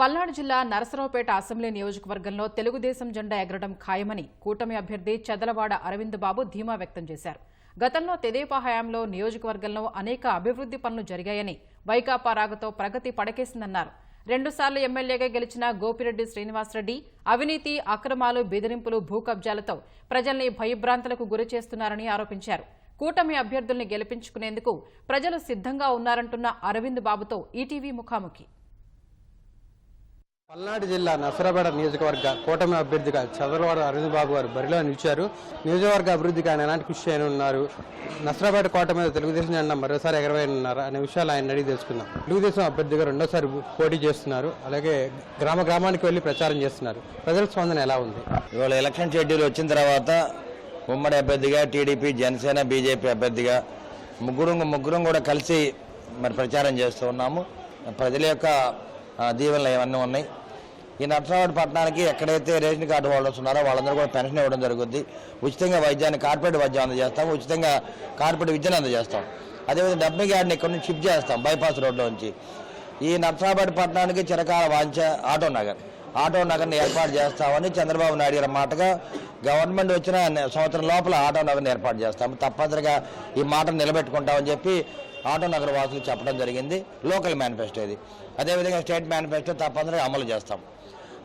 పల్నాడు జిల్లా నరసరావుపేట అసెంబ్లీ నియోజకవర్గంలో తెలుగుదేశం జెండా ఎగరడం ఖాయమని కూటమి అభ్యర్థి చెదలవాడ అరవింద్ బాబు ధీమా వ్యక్తం చేశారు. గతంలో తెదేపా హయాంలో నియోజకవర్గంలో అనేక అభివృద్ది పనులు జరిగాయని వైకాపా రాగతో ప్రగతి పడకేసిందన్నారు. రెండుసార్లు ఎమ్మెల్యేగా గెలిచిన గోపిరెడ్డి శ్రీనివాసరెడ్డి అవినీతి అక్రమాలు బెదిరింపులు భూ కబ్జాలతో ప్రజల్ని భయభ్రాంతులకు గురి చేస్తున్నారని ఆరోపించారు. కూటమి అభ్యర్థుల్ని గెలిపించుకునేందుకు ప్రజలు సిద్ధంగా ఉన్నారంటున్న అరవింద్ బాబుతో ఈటీవీ ముఖాముఖి. పల్నాడు జిల్లా నసరాపేట నియోజకవర్గ కూటమి అభ్యర్థిగా చదలవాడ అరవింద్ బాబు గారు బరిలో నిలిచారు. నియోజకవర్గ అభివృద్ధికి ఆయన ఎలాంటి కృషి ఉన్నారు నసరాపేట కోట మీద తెలుగుదేశం జెండా మరోసారి ఎగరవేయనున్నారు అనే విషయాలు ఆయన అడిగి తెలుసుకుందాం. తెలుగుదేశం అభ్యర్థిగా రెండోసారి పోటీ చేస్తున్నారు. అలాగే గ్రామ గ్రామానికి వెళ్ళి ప్రచారం చేస్తున్నారు. ప్రజల స్పందన ఎలా ఉంది? ఇవాళ ఎలక్షన్ షెడ్యూల్ వచ్చిన తర్వాత ఉమ్మడి అభ్యర్థిగా టీడీపీ జనసేన బీజేపీ అభ్యర్థిగా ముగ్గురు ముగ్గురం కూడా కలిసి మరి ప్రచారం చేస్తూ ఉన్నాము. ప్రజల యొక్క దీవెనలు ఇవన్నీ ఉన్నాయి. ఈ నర్సరావుడి పట్టణానికి ఎక్కడైతే రేషన్ కార్డు హోల్డర్స్ ఉన్నారో వాళ్ళందరూ కూడా పెన్షన్ ఇవ్వడం జరుగుద్ది. ఉచితంగా వైద్యాన్ని కార్పొరేట్ వైద్యం అందజేస్తాం ఉచితంగా కార్పొరేట్ విద్యను అందజేస్తాం. అదేవిధంగా డబ్బి గార్డ్ని ఇక్కడ నుంచి షిఫ్ట్ చేస్తాం బైపాస్ రోడ్లో నుంచి. ఈ నర్సరాబాద్ పట్టణానికి చిరకాల వాంచ ఆటో నగర్. ఆటో నగర్ని ఏర్పాటు చేస్తామని చంద్రబాబు నాయుడు గారి మాటగా గవర్నమెంట్ వచ్చిన సంవత్సరం లోపల ఆటో నగర్ని ఏర్పాటు చేస్తాము తప్పనిసరిగా ఈ మాటను నిలబెట్టుకుంటామని చెప్పి ఆటో నగర్ వాసులు చెప్పడం జరిగింది. లోకల్ మేనిఫెస్టో ఇది. అదేవిధంగా స్టేట్ మేనిఫెస్టో తప్పనిసరిగా అమలు చేస్తాం.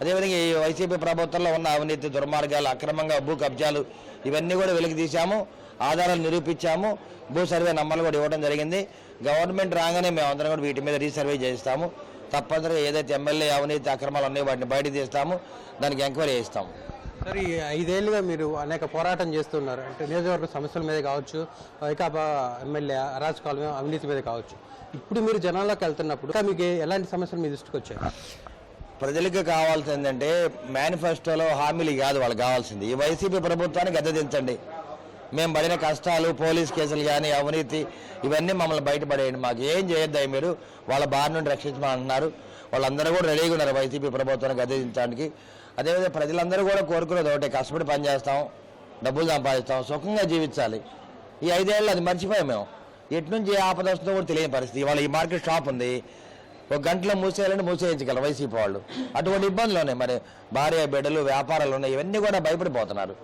అదేవిధంగా ఈ వైసీపీ ప్రభుత్వంలో ఉన్న అవినీతి దుర్మార్గాలు అక్రమంగా భూ కబ్జాలు ఇవన్నీ కూడా వెలికి తీశాము. ఆధారాలు నిరూపించాము. భూ సర్వే నంబర్లు కూడా ఇవ్వడం జరిగింది. గవర్నమెంట్ రాగానే మేము అందరం కూడా వీటి మీద రీసర్వే చేస్తాము. తప్పనిసరిగా ఏదైతే ఎమ్మెల్యే అవినీతి అక్రమాలు ఉన్నాయో వాటిని బయట తీస్తాము. దానికి ఎంక్వైరీ చేస్తాము. సరే ఈ ఐదేళ్ళుగా మీరు అనేక పోరాటం చేస్తున్నారు. అంటే నియోజకవర్గ సమస్యల మీద కావచ్చు వైకాపా ఎమ్మెల్యే అరాజకాల మీద అవినీతి మీద కావచ్చు. ఇప్పుడు మీరు జనాల్లోకి వెళ్తున్నప్పుడు మీకు ఎలాంటి సమస్యలు మీ దృష్టికి వచ్చాయి? ప్రజలకు కావాల్సింది ఏంటంటే మేనిఫెస్టోలో హామీలు కాదు వాళ్ళకి కావాల్సింది. ఈ వైసీపీ ప్రభుత్వాన్ని గద్దెదించండి మేము పడిన కష్టాలు పోలీస్ కేసులు కానీ అవినీతి ఇవన్నీ మమ్మల్ని బయటపడేయండి. మాకు ఏం చేయొద్దాయి మీరు. వాళ్ళ బారి నుండి రక్షించమంటున్నారు వాళ్ళందరూ కూడా రెడీగా ఉన్నారు వైసీపీ ప్రభుత్వాన్ని గద్దెదించడానికి అదేవిధంగా ప్రజలందరూ కూడా కోరుకునేది ఒకటే కష్టపడి పనిచేస్తాం డబ్బులు సంపాదిస్తాం సుఖంగా జీవించాలి. ఈ ఐదేళ్ళు అది మర్చిపోయాం మేము. ఎటు నుంచి ఆపద వస్తుందో కూడా తెలియని పరిస్థితి. ఇవాళ ఈ మార్కెట్ షాప్ ఉంది. ఒక గంటలో మూసేయాలని మూసేయించగలరు వైసీపీ వాళ్ళు. అటువంటి ఇబ్బందులు ఉన్నాయి. మరి భార్య బిడ్డలు వ్యాపారాలు ఉన్నాయి. ఇవన్నీ కూడా భయపడిపోతున్నారు.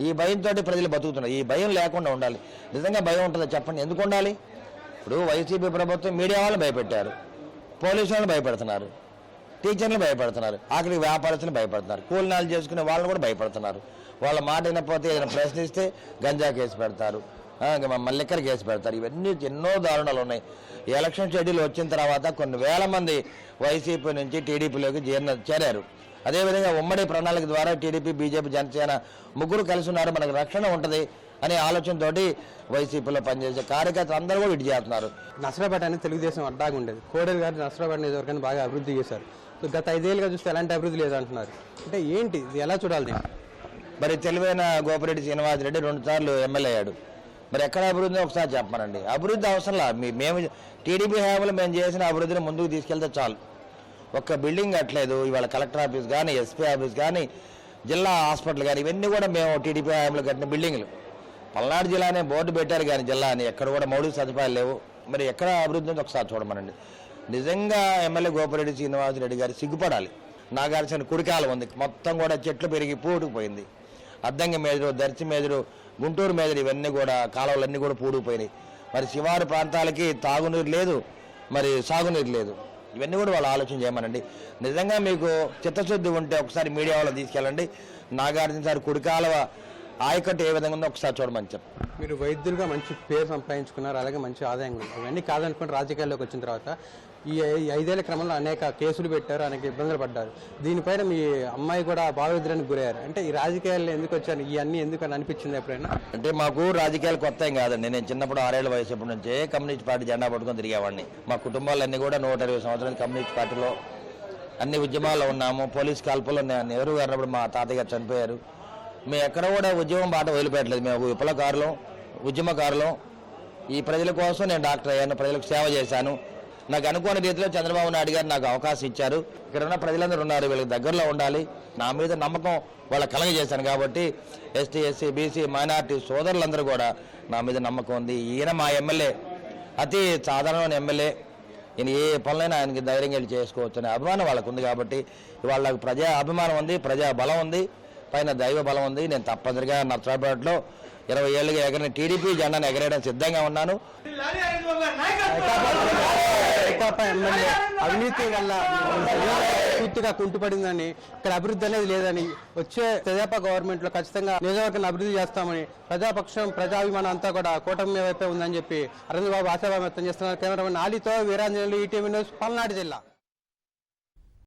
ఈ భయంతో ప్రజలు బతుకుతున్నారు. ఈ భయం లేకుండా ఉండాలి. నిజంగా భయం ఉంటుందో? చెప్పండి. ఎందుకు ఉండాలి? ఇప్పుడు వైసీపీ ప్రభుత్వం మీడియా వాళ్ళు భయపెట్టారు. పోలీసు వాళ్ళు భయపెడుతున్నారు. టీచర్లు భయపడుతున్నారు. ఆఖరికి వ్యాపారస్తులు భయపడుతున్నారు. కూలినాలు చేసుకునే వాళ్ళని కూడా భయపడుతున్నారు. వాళ్ళ మాట వినకపోతే ఏదైనా ప్రశ్నిస్తే గంజా కేసు పెడతారు. మల్లిక్కర్ కేసు పెడతారు. ఇవన్నీ ఎన్నో దారుణాలు ఉన్నాయి. ఎలక్షన్ షెడ్యూల్ వచ్చిన తర్వాత కొన్ని వేల మంది వైసీపీ నుంచి టీడీపీలోకి చేరిన చేరారు. అదేవిధంగా ఉమ్మడి ప్రణాళిక ద్వారా టీడీపీ బీజేపీ జనసేన ముగ్గురు కలిసి ఉన్నారు. మనకు రక్షణ ఉంటుంది అనే ఆలోచనతోటి వైసీపీలో పనిచేసే కార్యకర్తలు అందరూ కూడా ఇటు చేస్తున్నారు. నసరాపేట అనేది తెలుగుదేశం అడ్డాగా ఉండేది. కోడేరు గారు నసరాపేట నియోజకవర్గాన్ని బాగా అభివృద్ధి చేశారు. గత ఐదేళ్ళుగా చూస్తే ఎలాంటి అభివృద్ధి లేదు అంటున్నారు అంటే ఏంటి? ఇది ఎలా చూడాలి? మరి తెలివైన గోపిరెడ్డి శ్రీనివాసరెడ్డి రెండు సార్లు ఎమ్మెల్యే అయ్యాడు. మరి ఎక్కడ అభివృద్ధి ఒకసారి చెప్పమనండి. అభివృద్ధి అవసరంలా మీ- మేము టీడీపీ హయాంలో మేము చేసిన అభివృద్ధిని ముందుకు తీసుకెళ్తే చాలు. ఒక్క బిల్డింగ్ కట్టలేదు. ఇవాళ కలెక్టర్ ఆఫీస్ కానీ ఎస్పీ ఆఫీస్ కానీ జిల్లా హాస్పిటల్ కానీ ఇవన్నీ కూడా మేము టీడీపీ హయాంలో కట్టిన బిల్డింగ్లు. పల్నాడు జిల్లానే బోర్డు పెట్టారు కానీ జిల్లా అని ఎక్కడ కూడా మౌలిక సదుపాయాలు లేవు. మరి ఎక్కడ అభివృద్ధి ఉందో ఒకసారి చూడమనండి. నిజంగా ఎమ్మెల్యే గోపిరెడ్డి శ్రీనివాసరెడ్డి గారు సిగ్గుపడాలి. నాగార్జున కుడికాలం ఉంది. మొత్తం కూడా చెట్లు పెరిగి పూటుకుపోయింది అద్దంకి మేదురు దర్శి మేదురు గుంటూరు మీద ఇవన్నీ కూడా కాలువలన్నీ కూడా పూడిపోయినాయి మరి శివారు ప్రాంతాలకి తాగునీరు లేదు మరి సాగునీరు లేదు. ఇవన్నీ కూడా వాళ్ళు ఆలోచన చేయమనండి. నిజంగా మీకు చిత్తశుద్ధి ఉంటే ఒకసారి మీడియా వాళ్ళు తీసుకెళ్ళండి. నాగార్జున సార్ కుడికాలవ ఆయకట్టు ఏ విధంగా ఉందో ఒకసారి చూడమని చెప్పి. మీరు వైద్యులుగా మంచి పేరు సంపాదించుకున్నారు అలాగే మంచి ఆదాయం ఉంది అవన్నీ కాదనుకుని రాజకీయాల్లోకి వచ్చిన తర్వాత ఈ ఐదేళ్ళ క్రమంలో అనేక కేసులు పెట్టారు అనేక ఇబ్బందులు పడ్డారు. దీనిపైన మీ అమ్మాయి కూడా భావోద్రానికి గురయ్యారు. అంటే ఈ రాజకీయాల్లో ఎందుకు వచ్చాను ఇవన్నీ ఎందుకు అని అనిపించింది ఎప్పుడైనా? అంటే మాకు రాజకీయాలు కొత్త ఏం కాదండి. నేను చిన్నప్పుడు ఆరేళ్ళ వయసు నుంచే కమ్యూనిస్ట్ పార్టీ జెండా పట్టుకొని తిరిగేవాడిని. మా కుటుంబాలన్నీ కూడా నూట ఇరవై సంవత్సరాలు కమ్యూనిస్ట్ పార్టీలో అన్ని ఉద్యమాల్లో ఉన్నాము. పోలీస్ కాల్పుల్లో నేను నెహ్రూ గారు అన్నప్పుడు మా తాతయ్య చనిపోయారు. మేము ఎక్కడ కూడా ఉద్యమం బాట వదిలిపెట్టలేదు. మేము విప్లవకారులం ఉద్యమకారులం ఈ ప్రజల కోసం నేను డాక్టర్ అయ్యాను ప్రజలకు సేవ చేశాను. నాకు అనుకోని రీతిలో చంద్రబాబు నాయుడు గారు నాకు అవకాశం ఇచ్చారు. ఇక్కడ ఉన్న ప్రజలందరూ ఉన్నారు వీళ్ళకి దగ్గరలో ఉండాలి. నా మీద నమ్మకం వాళ్ళ కలగజేశాను కాబట్టి ఎస్టీ ఎస్సీ బీసీ మైనార్టీ సోదరులందరూ కూడా నా మీద నమ్మకం ఉంది. ఈయన మా ఎమ్మెల్యే అతి సాధారణమైన ఎమ్మెల్యే. ఈయన ఏ పనులైనా ఆయనకి ధైర్యంగా వెళ్ళి చేసుకోవచ్చు అనే అభిమానం వాళ్ళకు ఉంది కాబట్టి ఇవాళ నాకు ప్రజా అభిమానం ఉంది ప్రజా బలం ఉంది. పైన దైవ బలం ఉంది. నేను తప్పనిసరిగా నర్సరాపేటలో ఇరవై ఏళ్ళుగా ఎగరిన టీడీపీ జెండాను ఎగరేయడం సిద్ధంగా ఉన్నాను. ఎమ్మెల్యే అవినీతి వల్ల పూర్తిగా కుంటుపడిందని ఇక్కడ అభివృద్ధి అనేది లేదని వచ్చే తెదేపా గవర్నమెంట్లో ఖచ్చితంగా నియోజకవర్గాన్ని అభివృద్ధి చేస్తామని ప్రజాపక్షం ప్రజాభిమానం అంతా కూడా కూటమి వైపే ఉందని చెప్పి అరవింద్ బాబు ఆశాభావం వ్యక్తం చేస్తున్నారు. కెమెరామెన్ ఆలీతో వీరాంజనేయులు ఈటీవీ న్యూస్ పల్నాడు జిల్లా.